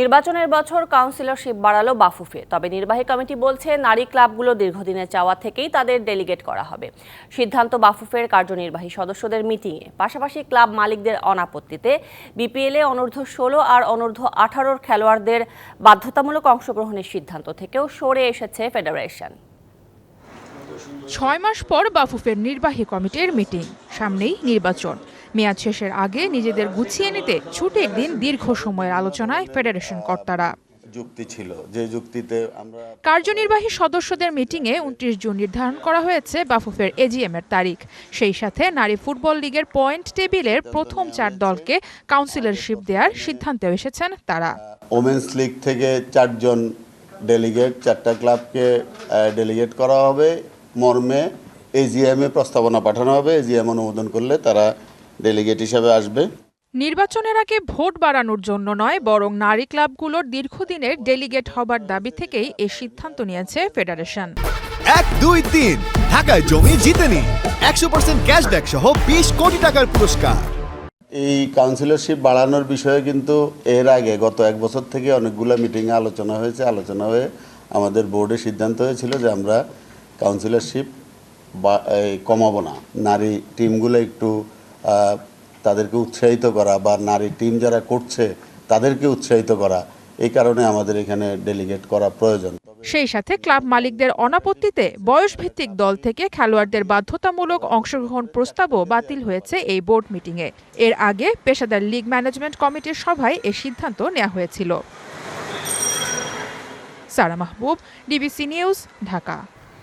নির্বাচনের বছর কাউন্সিলরশিপ বাড়ালো বাফুফে, তবে নির্বাহী কমিটি বলছে নারী ক্লাবগুলো দীর্ঘদিনের চাওয়া থেকেই তাদের ডেলিগেট করা হবে। সিদ্ধান্ত বাফুফের কার্যনির্বাহী সদস্যদের মিটিংয়ে। পাশাপাশি ক্লাব মালিকদের অনাপত্তিতে বিপিএলে অনূর্ধ্ব ষোলো আর অনূর্ধ্ব আঠারোর খেলোয়াড়দের বাধ্যতামূলক অংশগ্রহণের সিদ্ধান্ত থেকেও সরে এসেছে ফেডারেশন। ছয় মাস পর বাফুফের নির্বাহী কমিটির মিটিং, সামনেই নির্বাচন। মেয়াদ শেষের আগে নিজেদের গুছিয়ে নিতে ছুটে দিন দীর্ঘ সময়ের আলোচনায় ফেডারেশন কর্তারা। যুক্তি ছিল যে যুক্তিতে আমরা কার্যনির্বাহী সদস্যদের মিটিংয়ে উনত্রিশ জুন নির্ধারণ করা হয়েছে বাফুফের এজিএম এর তারিখ। সেই সাথে নারী ফুটবল লীগের পয়েন্ট টেবিলের প্রথম চার দলকে কাউন্সিলরশিপ দেওয়ার সিদ্ধান্তে এসেছেন তারা। ওমেন্স লিগ থেকে চারজন ডেলিগেট চারটা ক্লাবকে ডেলিগেট করা হবে। মর্মে এজিএম এ প্রস্তাবনা পাঠানো হবে। এজিএম অনুমোদন করলে তারা ডেলিগেট হিসাবে আসবে। নির্বাচনের আগে ভোট বাড়ানোর জন্য নয় বরং নারী ক্লাবগুলোর দীর্ঘদিনের ডেলিগেট হবার দাবি থেকেই এই সিদ্ধান্ত নিয়েছে ফেডারেশন। এক দুই তিন। ঢাকায় জমি জিতে নিন একশো পার্সেন্ট ক্যাশব্যাক সহ বিশ কোটি টাকার পুরস্কার। এই কাউন্সিলরশিপ বাড়ানোর বিষয়ে কিন্তু এর আগে গত এক বছর থেকে অনেকগুলো মিটিংয়ে আলোচনা হয়েছে। আলোচনা হয়ে আমাদের বোর্ডে সিদ্ধান্ত হয়েছিল যে আমরা কাউন্সিলরশিপ বা এই কমাবো না। নারী টিমগুলো একটু তাদেরকে উৎসাহিত করা বা নারী টিম যারা করছে তাদেরকে উৎসাহিত করা, এই কারণে আমাদের এখানে ডেলিগেট করা প্রয়োজন। সেই সাথে ক্লাব মালিকদের অনাপত্তিতে বয়সভিত্তিক দল থেকে খেলোয়াড়দের বাধ্যতামূলক অংশগ্রহণ প্রস্তাবও বাতিল হয়েছে এই বোর্ড মিটিংয়ে। এর আগে পেশাদার লীগ ম্যানেজমেন্ট কমিটির সভায় এ সিদ্ধান্ত নেওয়া হয়েছিল। Sara Mahbub, DBC news, Dhaka.